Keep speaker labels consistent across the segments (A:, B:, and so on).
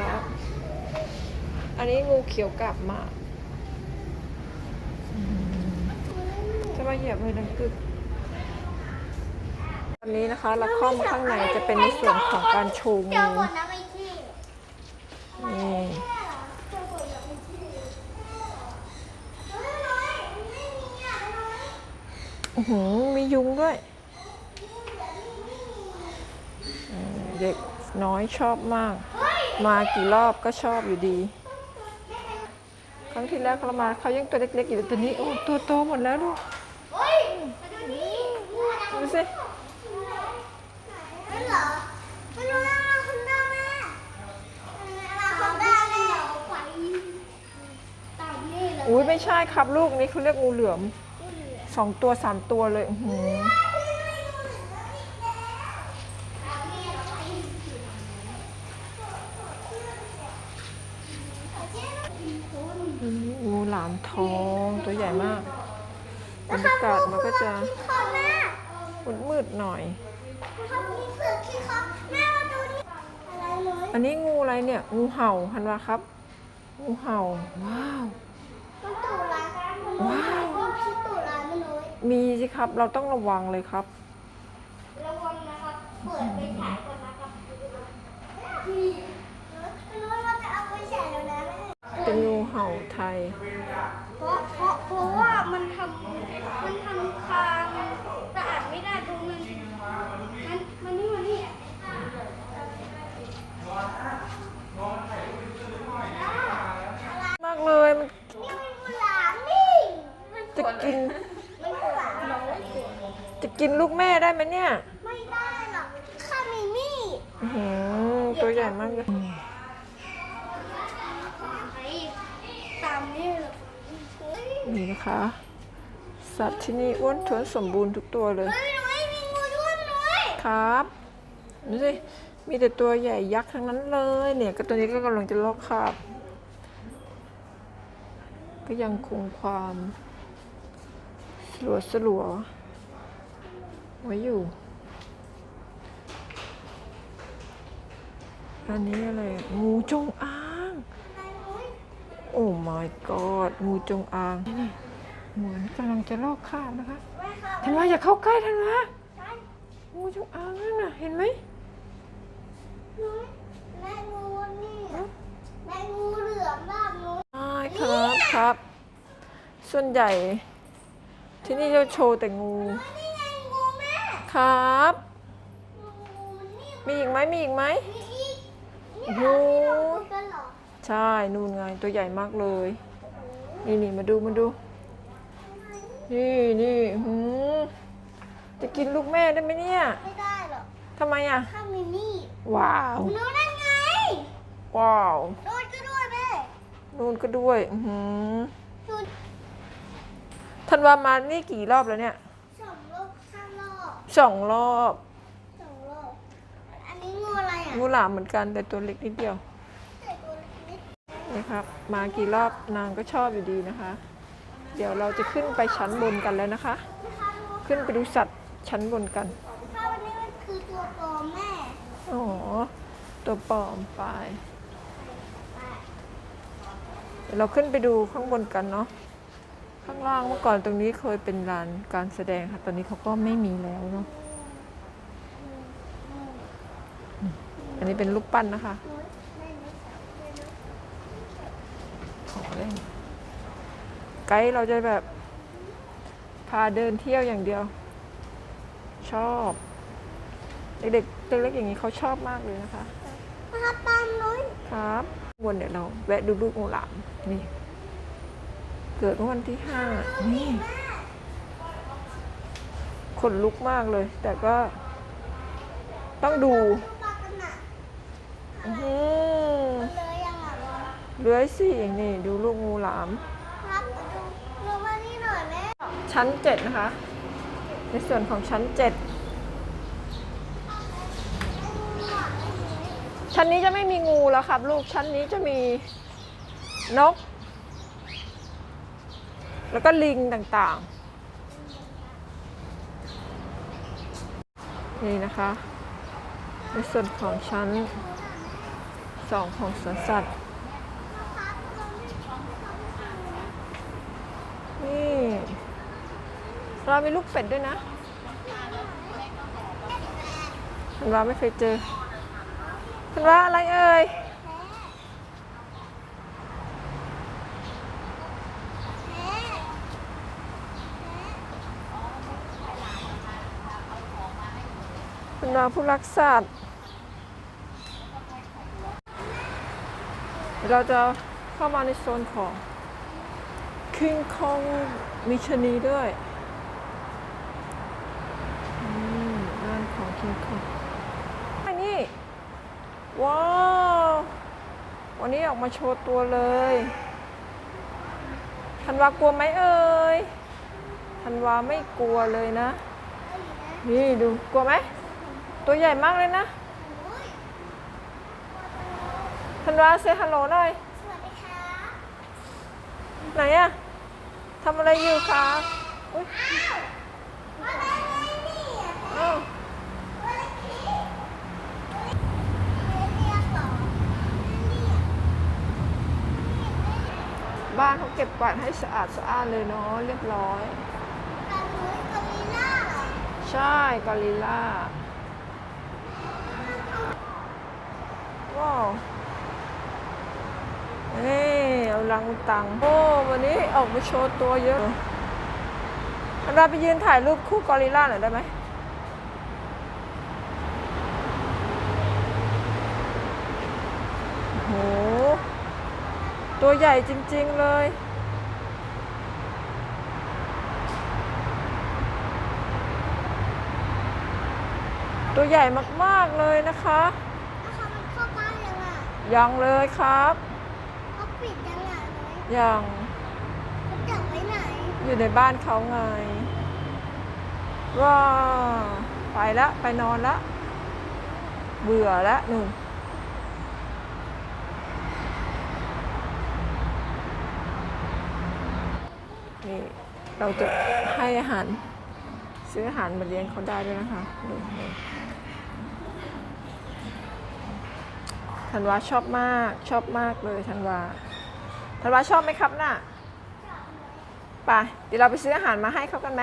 A: รับอันนี้งูเขียวกลับมาจะมาเหยียบเลยดังกึกตอนนี้นะคะละข้อมข้างในจะเป็นในส่วนของการโชว์งู
B: ก่อนนะไปที่
A: นี่
B: เดี๋ยวก่อนนะไปที่น้อยน้อยไม่มีอะน้อย
A: อื้อหือมียุงด้วย เด็กน้อยชอบมาก มากี่รอบก็ชอบอยู่ดี ครั้งที่แล้วเขามาเขายังตัวเล็กๆอยู่ตัวนี้โอ้ตัวโตหมดแล้วดู
B: เฮ้ยมาดู
A: สิ
B: นั่นเหรอไม่รู้นะคุณตาแม่อะไรคุณตาแม่ไฟตามนี่เลย
A: อุ้ยไม่ใช่ครับลูกนี่เขาเรียกงูเหลือมสองตัวสามตัวเลย อือหืออืมงูหลาม ทองตัวใหญ่มากบรรยากาศมันก็จะ
B: ขอแม่
A: มืดๆหน่อย
B: เขามีเสือขี้เขาแม่มาดูนี่อะไรเลย
A: อันนี้งูอะไรเนี่ย งูเห่าฮันวาครับ งูเห่า ว้าว
B: มันตู่ร้ายมัน
A: ว้าว
B: มันพิษตู่ร้ายมันน้อย
A: มีสิครับ เราต้องระวังเลยครับ
B: ระวังนะครับ เปิดไปฉายก่อนนะครับนี่น้อยว่าจะเอาไปฉายแล้วนะแม่
A: เป็นงูเห่าไทย
B: เพราะเพราะเพราะว่ามันทำมันทำคางสะอาดไม่ได้ตรงมันมันมันนี่มันนี่
A: มากเลยมันจะกิน จะกินลูกแม่ได้ไหมเนี่ย
B: ไม่ได้หรอกข้ามีมีด
A: ตัวใหญ่มากเลย
B: ไอ้ตามนี่เลย
A: นี่นะคะ สัตว์ที่นี่อ้วนท้วนสมบูรณ์ทุกตัวเลย
B: เฮ้ยหนูไม่มีงูด้วยหนูไม่
A: ครับดูสิมีแต่ตัวใหญ่ยักษ์ทั้งนั้นเลย เนี่ยก็ตัวนี้ก็กำลังจะลอกคราบ ก็ยังคงความสลัวสลัวๆไว้อยู่ อันนี้อะไรงูจงอาง โอ้ my god งูจงอางนี่เหมือนกำลังจะลอกคราบนะคะ
B: แม่ค่ะ
A: ธันวาอย่าเข้าใกล้ธันวา
B: ใช่
A: งูจงอางนั่นน่ะเห็นไหม
B: หนูแม่งูนี่แม่งูเหลือมบ้างหนู
A: ใช่ครับครับ ส่วนใหญ่ ที่นี่จะโชว์แต่งู
B: นี่ไงงูแม่
A: ครับ
B: งูมันนี่
A: มีอีกไหมมีอีกไหม
B: มีอีก
A: โอ้โห
B: ดูกันเหรอ
A: ใช่นู่นไงตัวใหญ่มากเลย นี่นี่มาดูมาดู นี่นี่หืมจะกินลูกแม่ได้ไหมเนี่ย
B: ไม่ได้หรอก
A: ทำไมอะ
B: ข้ามีมีด
A: ว้าว
B: หนูนั่นไง
A: ว้าว
B: โดนก็ด้วยแม่
A: นู่นก็ด้วยอื้อหือ
B: หนู
A: ธันวามานี่กี่รอบแล้วเนี่ย
B: สองรอบข้างรอบ
A: สองรอบ
B: สองรอบ อันนี้งูอะไรอะ
A: งูหลามเหมือนกันแต่ตัวเล็กนิดเดียว
B: ใส่ตัวเล็ก
A: นะครับมากี่รอบนางก็ชอบอยู่ดีนะคะ เดี๋ยวเราจะขึ้นไปชั้นบนกันแล้วนะคะ
B: ๆนะคะดู
A: ขึ้นไปดูสัตว์ชั้นบนกัน
B: ถ้าวันนี้มันคือตัวปลอมแม่
A: อ๋อตัวปลอมไปเดี๋ยวเราขึ้นไปดูข้างบนกันเนาะข้างล่างเมื่อก่อนตรงนี้เคยเป็นลานการแสดงค่ะ ตอนนี้เขาก็ไม่มีแล้วเนาะอืมอันนี้เป็นรูปปั้นนะคะ
B: หนูแม่ไม่ใส่เลยนะ
A: ของเล่นไกด์เราจะแบบ พาเดินเที่ยวอย่างเดียว ชอบ เด็กๆเล็กๆอย่างนี้เขาชอบมากเลยนะคะ
B: มาตามนุ้ย
A: ครับวันเดี๋ยวเราแวะดูลูกงูหลามนี่ เกิดเมื่อวันที่ห้านี่ขนลุกมากเลย แต่ก็ต้องดู
B: ปากกันน่ะ
A: อื้อหือ
B: เลยยังอะวะ
A: เลื้อยสินี่ดูลูกงูหลาม ชั้น 7 นะคะ ในส่วนของชั้น 7 ชั้นนี้จะไม่มีงูแล้วครับ ลูกชั้นนี้จะมีนก แล้วก็ลิงต่างๆ นี่นะคะ ในส่วนของชั้น 2 ของสวนสัตว์ เรามีลูกเป็ดด้วยนะคุณว่าไม่เคยเจอคุณว่าอะไรเอ่ยคุณว่าผู้รักสัตว์เราจะเข้ามาในโซนของคิงคองมีชนีด้วยอืมบ้านของคิงคองอันนี้ว้าววันนี้ออกมาโชว์ตัวเลยธันวากลัวไหมเอ่ยธันวาไม่กลัวเลยนะ นี่ดูกลัวไหมตัวใหญ่มากเลยนะธันวาเซฮัลโหลหน่อย
B: สวัสดีค่ะ
A: ไหนอะทำอะไรอยู่คะอุ๊ย
B: อะไรเนี่ย
A: อ้าว
B: เรียกเหรอ
A: บ้านเขาเก็บกวาดให้สะอาดสะอาดเลยเนาะเรียบร้อย
B: กรนุ้ยกอริล่า
A: ใช่กอริลล่าว้าวนี่เอาลังตัง โอ้ วันนี้ออกมาโชว์ตัวเยอะเราไปยืนถ่ายรูปคู่กอริลล่าหน่อยได้ไหม โห ตัวใหญ่จริง ๆ เลย ตัวใหญ่มากๆเลยนะคะ
B: แล้วเขามันเข้าบ้านยังอะ
A: ยังเลยครับ
B: เขาปิดยังอะนุ้ย
A: ยัง
B: เขาจับไว้ไหน
A: อยู่ในบ้านเขาไงว้าวไปละ ไปนอนละ เบื่อละหนุ่มนี่ เราจะให้อาหารซื้ออาหารมาเลี้ยงเขาได้ด้วยนะคะดูธันวาชอบมากชอบมากเลยธันวาธันวาชอบไหมครับน่ะไปเดี๋ยวเราไปซื้ออาหารมาให้เขากันไหม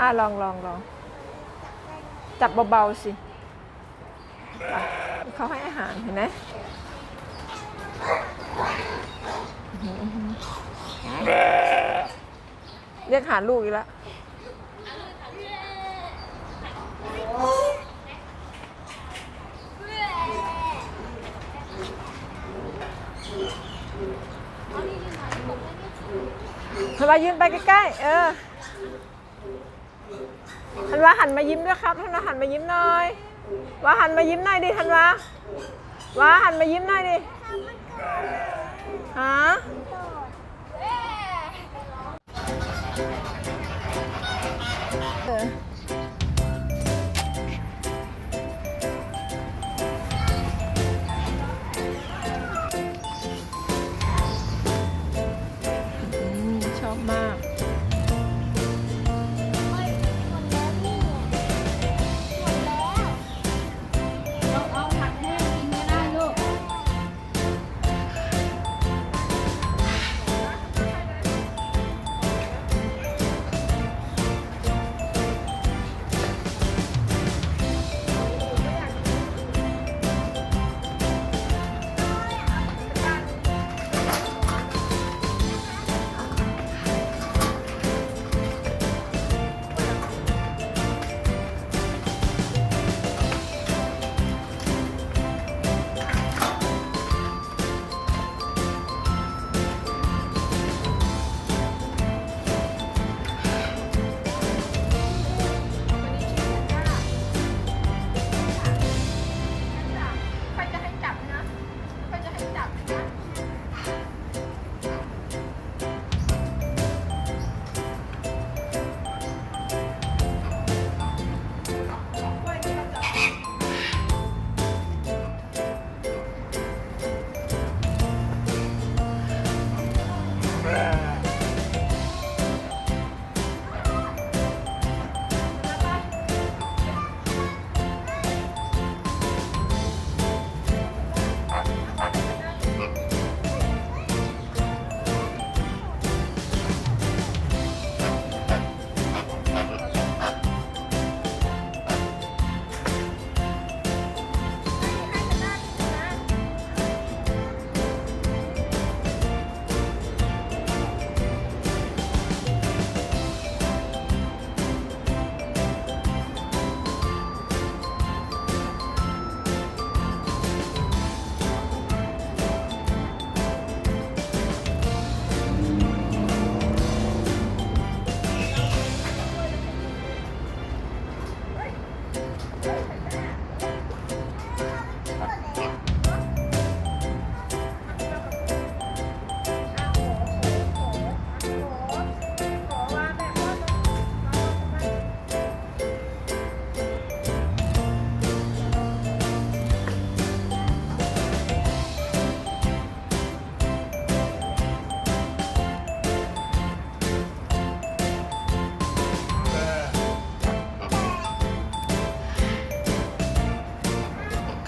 A: อะลองลองลองจับเบาๆสิไปเขาให้อาหารเห็นไหมอื้อหืออื้อหือเรียกหาลูกอีกแล้วธันวายืนไปใกล้ๆ เออธันวาหันมายิ้มด้วยครับธันวาหันมายิ้มหน่อย ว่าหันมายิ้มหน่อยดิธันวาว่าหันมายิ้มหน่อยดิฮะ เ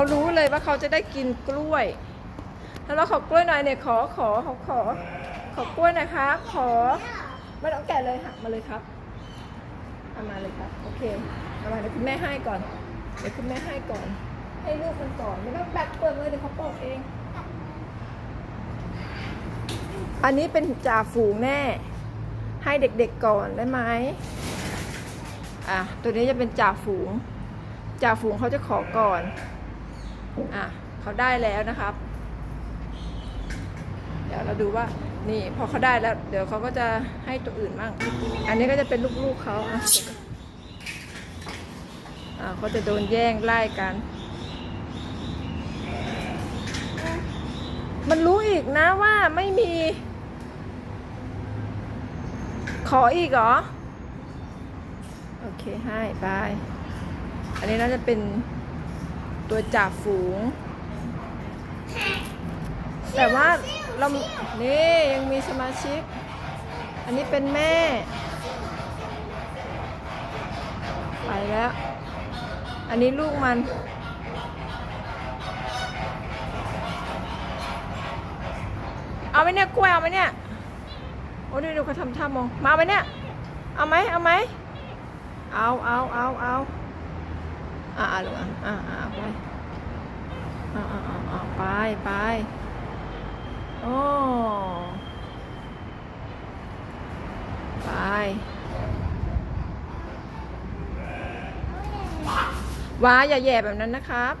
A: เขารู้เลยว่าเขาจะได้กินกล้วย แล้วเราขอกล้วยหน่อยเนี่ยขอขอขอขอขอกล้วยน่อยครับขอไม่ต้องแกะเลยหักมาเลยครับเอามาเลยครับโอเคเอามาเดี๋ยวคุณแม่ให้ก่อนเดี๋ยวคุณแม่ให้ก่อน ให้ลูกมันก่อนไม่ต้องแบกเปลือกเลยเดี๋ยวเขาปอกเอง อันนี้เป็นจ่าฝูงแน่ให้เด็กๆก่อนได้ไหมอะตัวนี้จะเป็นจ่าฝูงจ่าฝูงเขาจะขอก่อน อะเขาได้แล้วนะครับ เดี๋ยวเราดูว่านี่พอเขาได้แล้ว เดี๋ยวเขาก็จะให้ตัวอื่นบ้าง อันนี้ก็จะเป็นลูกๆเขาอะอะเขาจะโดนแย่งไล่กัน มันรู้อีกนะว่าไม่มี ขออีกเหรอ โอเคให้ไปอันนี้น่าจะเป็น ตัวจ่าฝูง แต่ว่าเรา นี่ยังมีสมาชิก อันนี้เป็นแม่ ไปแล้ว อันนี้ลูกมัน เอาไหมเนี่ยกล้วยเอาไหมเนี่ย โอ้ดูดูเขาทำท่ามอง มาไหมเนี่ย เอาไหมเอาไหม เอาเอาเอาเอา อ่าอ่าลูกอะอ่าอ่าไปอ่าอ่าอ่าไปไปโอ้ไปว้าอย่าแย่แบบนั้นนะครับ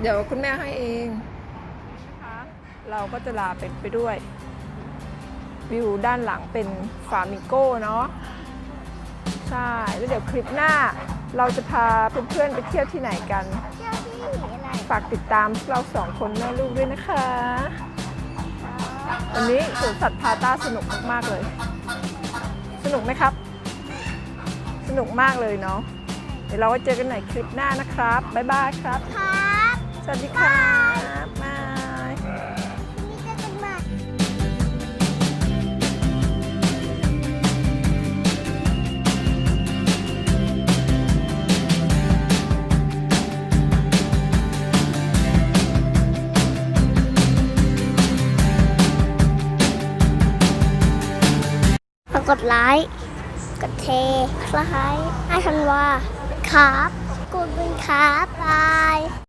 A: เดี๋ยวคุณแม่ให้เองนะคะเราก็จะลาเป็นไปด้วย วิวด้านหลังเป็นฟามิโก้เนาะใช่แล้วเดี๋ยวคลิปหน้า เราจะพาเพื่อนๆไปเที่ยวที่ไหนกัน
B: เที่ยวที่อะไร
A: ฝากติดตามพวกเราสองคนแม่ลูกด้วยนะคะวันนี้สวนสัตว์พาต้าสนุกมากๆเลย สนุกไหมครับ สนุกมากเลยเนาะเดี๋ยวเราไว้เจอกันใหม่คลิปหน้านะครับบ๊ายบายครับ
B: ครับ
A: สวัสดีครั
B: คล้ายให้ทันว่าครับกดบุญครับบาย